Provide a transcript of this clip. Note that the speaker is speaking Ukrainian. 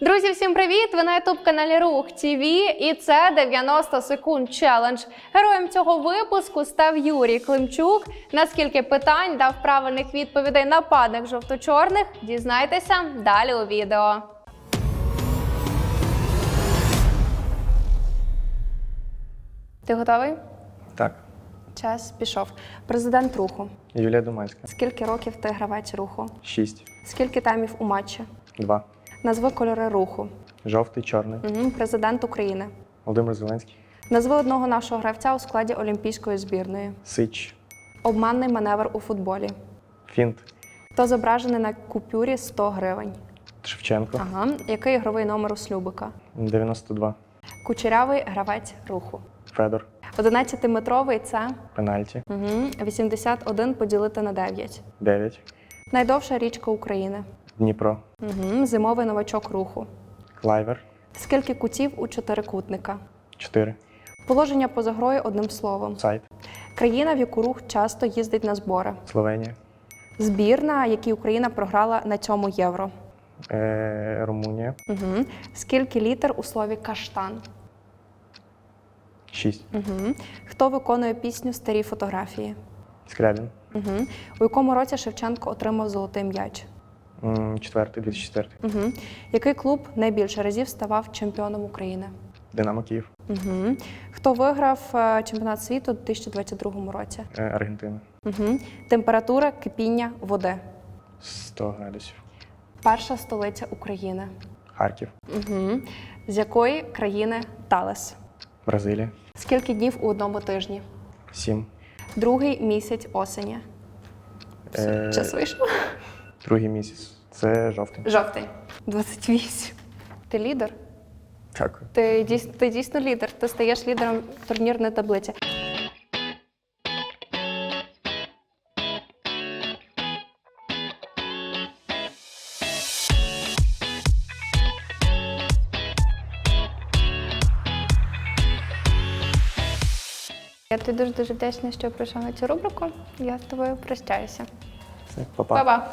Друзі, всім привіт! Ви на ютуб каналі Рух ТВ і це 90 секунд челендж. Героєм цього випуску став Юрій Климчук. Наскільки питань дав правильних відповідей нападник жовто-чорних? Дізнайтеся далі у відео. Ти готовий? Так, Час пішов. Президент руху. Юлія Думанська. Скільки років ти гравець руху? 6, Скільки таймів у матчі? 2. Назви кольори руху. Жовтий, чорний. Угу. Президент України. Володимир Зеленський. Назви одного нашого гравця у складі Олімпійської збірної. Сич. Обманний маневр у футболі. Фінт. Хто зображений на купюрі 100 гривень. Шевченко. Ага. Який ігровий номер у Слюбика? 92. Кучерявий гравець руху. Федор. 11-метровий це Пенальті. угу. 81 поділити на 9. 9. Найдовша річка України. Дніпро. Угу. Зимовий новачок руху. Клайвер. Скільки кутів у чотирикутника? 4. Положення поза грою одним словом. Сайт. Країна, в яку рух часто їздить на збори. Словенія. Збірна, якій Україна програла на цьому євро. Е, Румунія. Угу. Скільки літер у слові каштан? 6. Угу. Хто виконує пісню Старі фотографії? Скрябін. Угу. У якому році Шевченко отримав золотий м'яч? Четвертий, 2004. Угу. Який клуб найбільше разів ставав чемпіоном України? Динамо Київ. Угу. Хто виграв е, чемпіонат світу у 2022 році? Е, Аргентина. Угу. Температура кипіння води. 100 градусів. Перша столиця України. Харків. Угу. З якої країни Талес? Бразилія. Скільки днів у одному тижні? 7. Другий місяць осені. Все, Е, час вийшов. Другий місяць. Це жовтий. Жовтий. 28. Ти лідер? Дякую. Ти дійсно, ти дійсно лідер. Ти стаєш лідером турнірної таблиці. Я тобі дуже дуже вдячна, що прийшов на цю рубрику. Я з тобою прощаюся. Все, па-па. Па-па!